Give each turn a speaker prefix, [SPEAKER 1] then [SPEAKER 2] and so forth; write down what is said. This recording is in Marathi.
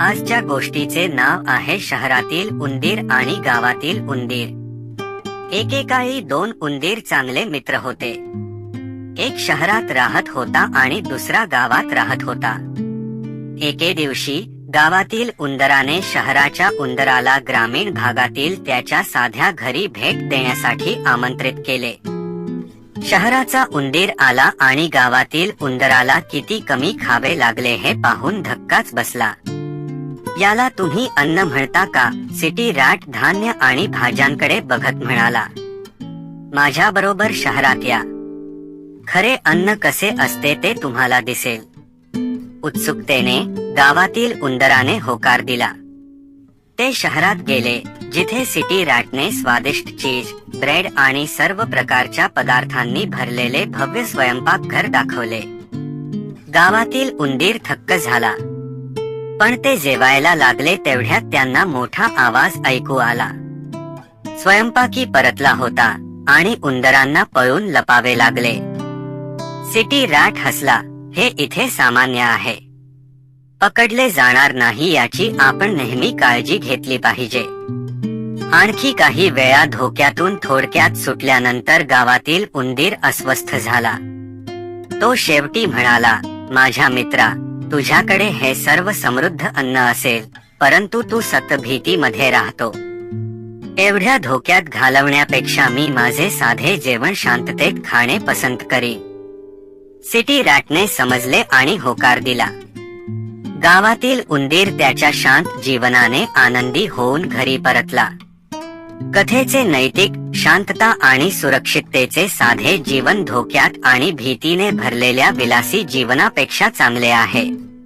[SPEAKER 1] आजच्या गोष्टीचे नाव आहे शहरातील उंदीर आणि गावातील उंदीर. एकेकाळी दोन उंदीर चांगले मित्र होते. एक शहरात राहत होता आणि दुसरा गावात राहत होता. एके दिवशी गावातील उंदराने शहराच्या उंदराला ग्रामीण भागातील त्याच्या साध्या घरी भेट देण्यासाठी आमंत्रित केले. शहराचा उंदीर आला आणि गावातील उंदराला किती कमी खावे लागले हे पाहून धक्काच बसला. याला तुम्ही अन्न म्हणता का? सिटी राट धान्य आणि भाज्यांकडे बघत म्हणाला. माझ्या बरोबर शहरात या. खरे अन्न कसे असते ते तुम्हाला दिसेल. उत्सुकतेने गावातील उंदराने होकार दिला. ते शहरात गेले जिथे सिटी रॅटने स्वादिष्ट चीज ब्रेड आणि सर्व प्रकारच्या पदार्थांनी भरलेले भव्य स्वयंपाक घर दाखवले. गावातील उंदीर थक्क झाला. पण ते जेवायला लागले तेवढ्यात त्यांना मोठा आवाज ऐकू आला. स्वयंपाकी परतला होता आणि उंदरांना पळून लपावे लागले. सिटी रॅट हसला हे इथे सामान्य आहे. पकडले जाणार नाही याची आपण नेहमी काळजी घेतली पाहिजे. आणखी काही वेळा धोक्यातून थोडक्यात सुटल्यानंतर गावातील उंदीर अस्वस्थ झाला. तो शेवटी म्हणाला माझ्या मित्रा तुझ्याकडे हे सर्व समृद्ध अन्न असेल परंतु तू सतभीतीमध्ये राहतो. एवढ्या धोक्यात घालवण्यापेक्षा मी माझे साधे जेवण शांततेत खाणे पसंत करी सिटी रॅटने समजले आणि होकार दिला. गावातील उंदीर त्याच्या शांत जीवनाने आनंदी होऊन घरी परतला. कथेचे नैतिक शांतता आणि सुरक्षिततेचे साधे जीवन धोक्यात आणि भीतीने भरलेल्या विलासी जीवनापेक्षा चांगले आहे.